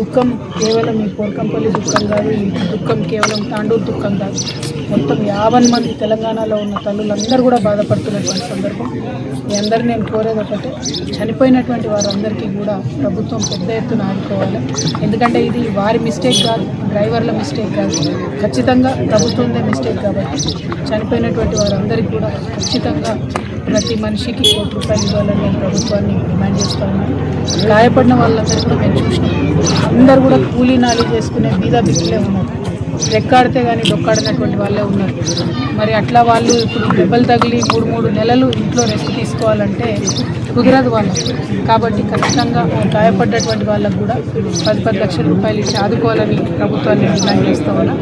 దుఃఖం కేవలం ఈ కోరకంపల్లి దుఃఖం కాదు ఈ దుఃఖం కేవలం తాండూరు దుఃఖం కాదు. మొత్తం యాభై మంది తెలంగాణలో ఉన్న తల్లులందరూ కూడా బాధపడుతున్నటువంటి సందర్భం. మీ అందరినీ నేను కోరేది ఒకటే చనిపోయినటువంటి వారందరికీ కూడా ప్రభుత్వం పెద్ద ఎత్తున ఆదుకోవాలి. ఎందుకంటే ఇది వారి మిస్టేక్ కాదు. డ్రైవర్ల మిస్టేక్ కాదు. ఖచ్చితంగా ప్రభుత్వంలో మిస్టేక్ కాబట్టి చనిపోయినటువంటి వారందరికీ కూడా ఖచ్చితంగా ప్రతి మనిషికి కోటి రూపాయలు ఇవ్వాలని నేను ప్రభుత్వాన్ని డిమాండ్ చేస్తా ఉన్నాను. గాయపడిన వాళ్ళందరూ కూడా మేము చూసినాం. అందరూ కూడా కూలీ నాలి చేసుకునే బీదా బిక్కులే ఉన్నారు. రెక్కాడితే కానీ డొక్కాడినటువంటి వాళ్ళే ఉన్నారు. మరి అట్లా వాళ్ళు ఇప్పుడు దెబ్బలు తగిలి మూడు మూడు నెలలు ఇంట్లో రెస్ట్ తీసుకోవాలంటే కుదరదు వాళ్ళకి. కాబట్టి ఖచ్చితంగా గాయపడ్డటువంటి వాళ్ళకు కూడా పది పది లక్షల రూపాయలు ఇచ్చి ఆదుకోవాలని ప్రభుత్వాన్ని డిమాండ్ చేస్తా ఉన్నా.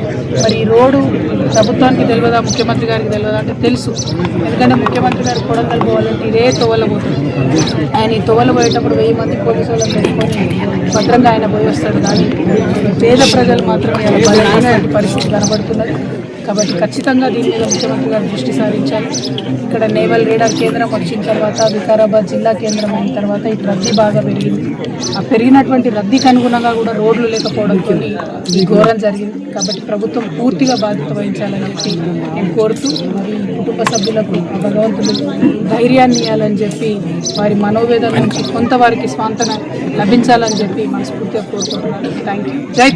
మరి ఈ రోడ్డు ప్రభుత్వానికి తెలియదా ముఖ్యమంత్రి గారికి తెలియదా అంటే తెలుసు. ఎందుకంటే ముఖ్యమంత్రి గారు కొడంగల్ పోవాలంటే ఇదే తోవల పోతుంది. ఆయన ఈ తోవల పోయేటప్పుడు వెయ్యి మంది పోలీసు వాళ్ళని పెట్టుకొని భద్రంగా ఆయన పోయి వస్తాడు. కానీ పేద ప్రజలు మాత్రం పరిస్థితి కనబడుతున్నది. కాబట్టి ఖచ్చితంగా దీని మీద ముఖ్యమంత్రి గారు దృష్టి సారించాలి. ఇక్కడ నేవల్ రేడార్ కేంద్రం వచ్చిన తర్వాత వికారాబాద్ జిల్లా కేంద్రం అయిన తర్వాత ఈ రద్దీ బాగా పెరిగింది. ఆ పెరిగినటువంటి రద్దీకి అనుగుణంగా కూడా రోడ్లు లేకపోవడంతో ఈ ఘోరం జరిగింది. కాబట్టి ప్రభుత్వం పూర్తిగా బాధ్యత వహించాలని చెప్పి నేను కోరుతూ మరి కుటుంబ సభ్యులకు భగవంతుడు ధైర్యాన్ని ఇవ్వాలని చెప్పి వారి మనోవేదన నుంచి కొంత వారికి స్వాంతన లభించాలని చెప్పి మనస్ఫూర్తిగా కోరుకుంటున్నాను. థ్యాంక్ యూ జై